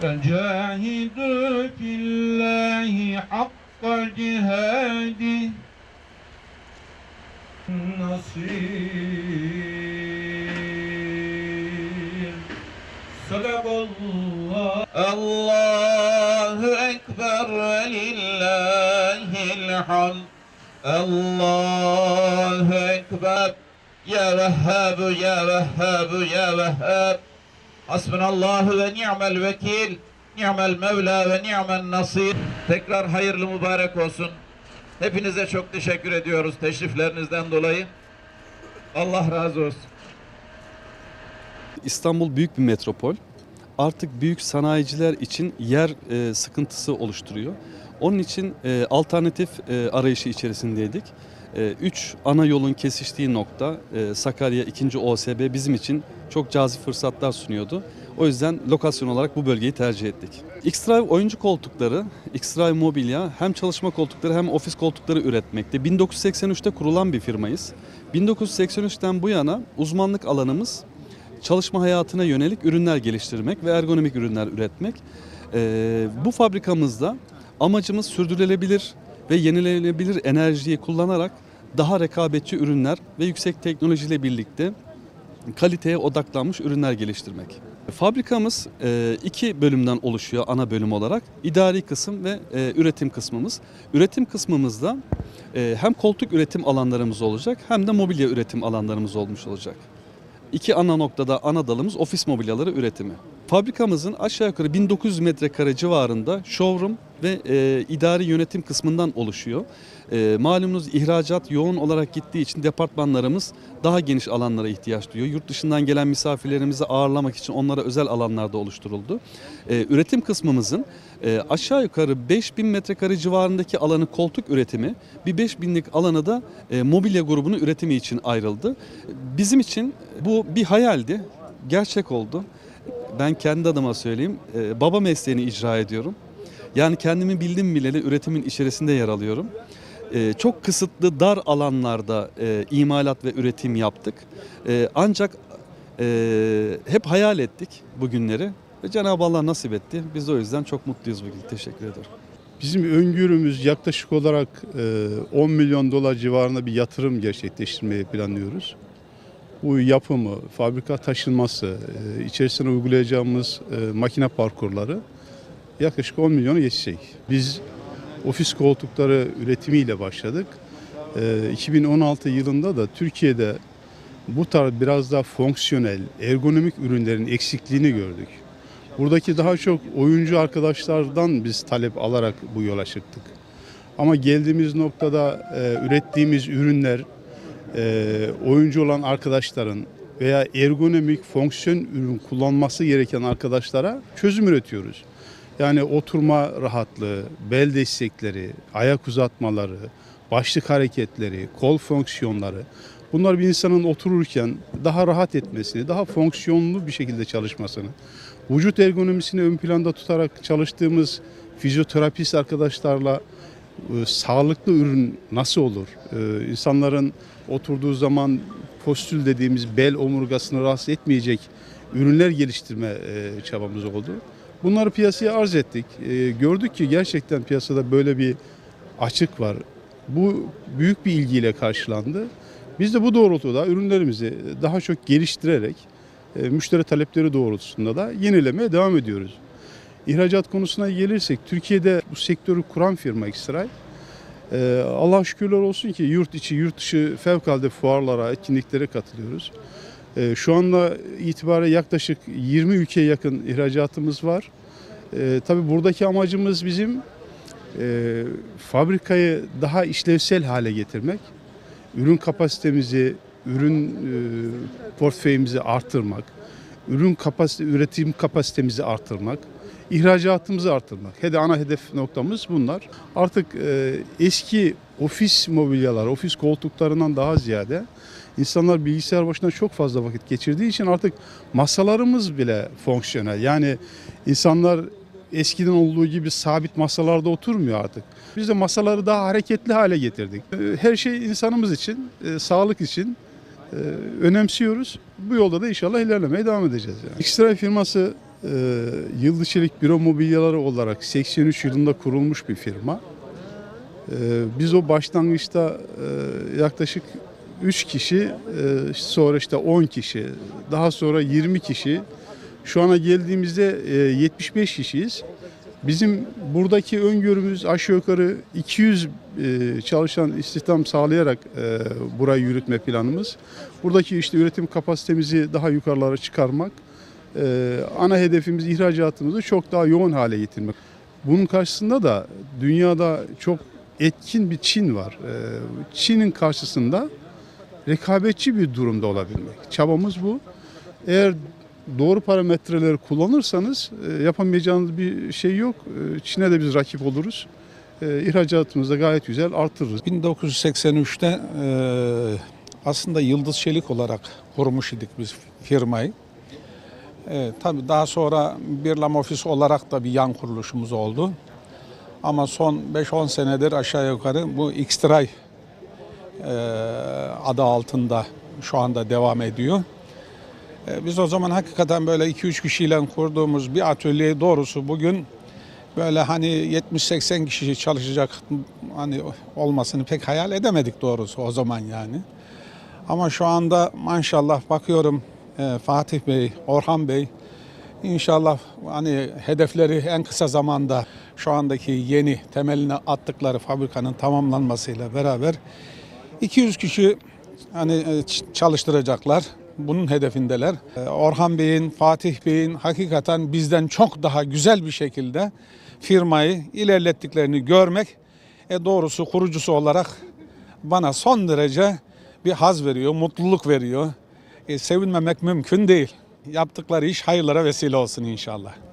فجاهدوا في الله حق جهاده نصير صدق الله الله أكبر ولله الحمد الله أكبر يا وهاب يا وهاب يا وهاب Hasbunallahu ve ni'mel vekil, ni'mel mevla ve ni'mel nasir. Tekrar hayırlı mübarek olsun. Hepinize çok teşekkür ediyoruz teşriflerinizden dolayı. Allah razı olsun. İstanbul büyük bir metropol. Artık büyük sanayiciler için yer e, sıkıntısı oluşturuyor. Onun için e, alternatif e, arayışı içerisindeydik. E, üç ana yolun kesiştiği nokta e, Sakarya 2. OSB bizim için çok cazip fırsatlar sunuyordu. O yüzden lokasyon olarak bu bölgeyi tercih ettik. X-Drive oyuncu koltukları, X-Drive Mobilya hem çalışma koltukları hem ofis koltukları üretmekte. 1983'te kurulan bir firmayız. 1983'ten bu yana uzmanlık alanımız çalışma hayatına yönelik ürünler geliştirmek ve ergonomik ürünler üretmek. Ee, bu fabrikamızda amacımız sürdürülebilir ve yenilenebilir enerjiyi kullanarak daha rekabetçi ürünler ve yüksek teknolojiyle birlikte kaliteye odaklanmış ürünler geliştirmek. Fabrikamız e, iki bölümden oluşuyor ana bölüm olarak. İdari kısım ve e, üretim kısmımız. Üretim kısmımızda e, hem koltuk üretim alanlarımız olacak hem de mobilya üretim alanlarımız olmuş olacak. İki ana noktada ana dalımız ofis mobilyaları üretimi. Fabrikamızın aşağı yukarı 1900 metrekare civarında showroom ve e, idari yönetim kısmından oluşuyor. E, malumunuz ihracat yoğun olarak gittiği için departmanlarımız daha geniş alanlara ihtiyaç duyuyor. Yurt dışından gelen misafirlerimizi ağırlamak için onlara özel alanlarda oluşturuldu. E, üretim kısmımızın e, aşağı yukarı 5000 metrekare civarındaki alanı koltuk üretimi, bir 5000'lik alanı da e, mobilya grubunun üretimi için ayrıldı. Bizim için bu bir hayaldi, gerçek oldu. Ben kendi adıma söyleyeyim, e, baba mesleğini icra ediyorum. Yani kendimi bildim bileli üretimin içerisinde yer alıyorum. E, çok kısıtlı dar alanlarda e, imalat ve üretim yaptık. E, ancak e, hep hayal ettik bu günleri ve Cenab-ı Allah nasip etti. Biz de o yüzden çok mutluyuz bugün. Teşekkür ederim. Bizim öngörümüz yaklaşık olarak e, 10 milyon dolar civarında bir yatırım gerçekleştirmeyi planlıyoruz. Bu yapımı, fabrika taşınması, e, içerisine uygulayacağımız e, makine parkurları yaklaşık 10 milyonu geçecek. Biz ofis koltukları üretimiyle başladık. E, 2016 yılında da Türkiye'de bu tarz biraz daha fonksiyonel, ergonomik ürünlerin eksikliğini gördük. Buradaki daha çok oyuncu arkadaşlardan biz talep alarak bu yola çıktık. Ama geldiğimiz noktada e, ürettiğimiz ürünler e, oyuncu olan arkadaşların veya ergonomik fonksiyon ürün kullanması gereken arkadaşlara çözüm üretiyoruz. Yani oturma rahatlığı, bel destekleri, ayak uzatmaları, başlık hareketleri, kol fonksiyonları bunlar bir insanın otururken daha rahat etmesini, daha fonksiyonlu bir şekilde çalışmasını, vücut ergonomisini ön planda tutarak çalıştığımız fizyoterapist arkadaşlarla e, sağlıklı ürün nasıl olur? E, insanların oturduğu zaman postül dediğimiz bel omurgasını rahatsız etmeyecek ürünler geliştirme e, çabamız oldu. Bunları piyasaya arz ettik. E, gördük ki gerçekten piyasada böyle bir açık var. Bu büyük bir ilgiyle karşılandı. Biz de bu doğrultuda ürünlerimizi daha çok geliştirerek e, müşteri talepleri doğrultusunda da yenilemeye devam ediyoruz. İhracat konusuna gelirsek Türkiye'de bu sektörü kuran firma X-Ray. Ee, Allah şükürler olsun ki yurt içi, yurt dışı fevkalade fuarlara, etkinliklere katılıyoruz. Ee, şu anda itibariyle yaklaşık 20 ülkeye yakın ihracatımız var. Ee, tabii buradaki amacımız bizim e, fabrikayı daha işlevsel hale getirmek, ürün kapasitemizi, ürün e, portföyümüzü artırmak, ürün kapasite, üretim kapasitemizi artırmak, ihracatımızı artırmak. Hede ana hedef noktamız bunlar. Artık e, eski ofis mobilyalar, ofis koltuklarından daha ziyade insanlar bilgisayar başında çok fazla vakit geçirdiği için artık masalarımız bile fonksiyonel. Yani insanlar eskiden olduğu gibi sabit masalarda oturmuyor artık. Biz de masaları daha hareketli hale getirdik. E, Her şey insanımız için, e, sağlık için e, önemsiyoruz. Bu yolda da inşallah ilerlemeye devam edeceğiz. Yani. X-Ray firması e, Yıldız Çelik Büro Mobilyaları olarak 83 yılında kurulmuş bir firma. Biz o başlangıçta yaklaşık 3 kişi, e, sonra işte 10 kişi, daha sonra 20 kişi, şu ana geldiğimizde e, 75 kişiyiz. Bizim buradaki öngörümüz aşağı yukarı 200 e, çalışan istihdam sağlayarak e, burayı yürütme planımız. Buradaki işte üretim kapasitemizi daha yukarılara çıkarmak. E, ana hedefimiz ihracatımızı çok daha yoğun hale getirmek. Bunun karşısında da dünyada çok etkin bir Çin var. E, Çin'in karşısında rekabetçi bir durumda olabilmek. Çabamız bu. Eğer doğru parametreleri kullanırsanız e, yapamayacağınız bir şey yok. E, Çin'e de biz rakip oluruz. E, ihracatımızı da gayet güzel artırırız. 1983'te e, aslında Yıldız Çelik olarak kurmuş idik biz firmayı. E, tabii daha sonra Birlam Ofis olarak da bir yan kuruluşumuz oldu. Ama son 5-10 senedir aşağı yukarı bu Xtray adı altında şu anda devam ediyor. E, biz o zaman hakikaten böyle 2-3 kişiyle kurduğumuz bir atölye doğrusu bugün böyle hani 70-80 kişi çalışacak hani olmasını pek hayal edemedik doğrusu o zaman yani. Ama şu anda maşallah bakıyorum e, Fatih Bey, Orhan Bey inşallah hani hedefleri en kısa zamanda şu andaki yeni temeline attıkları fabrikanın tamamlanmasıyla beraber 200 kişi hani e, çalıştıracaklar. Bunun hedefindeler. E, Orhan Bey'in, Fatih Bey'in hakikaten bizden çok daha güzel bir şekilde firmayı ilerlettiklerini görmek e doğrusu kurucusu olarak bana son derece bir haz veriyor, mutluluk veriyor. E, sevinmemek mümkün değil. Yaptıkları iş hayırlara vesile olsun inşallah.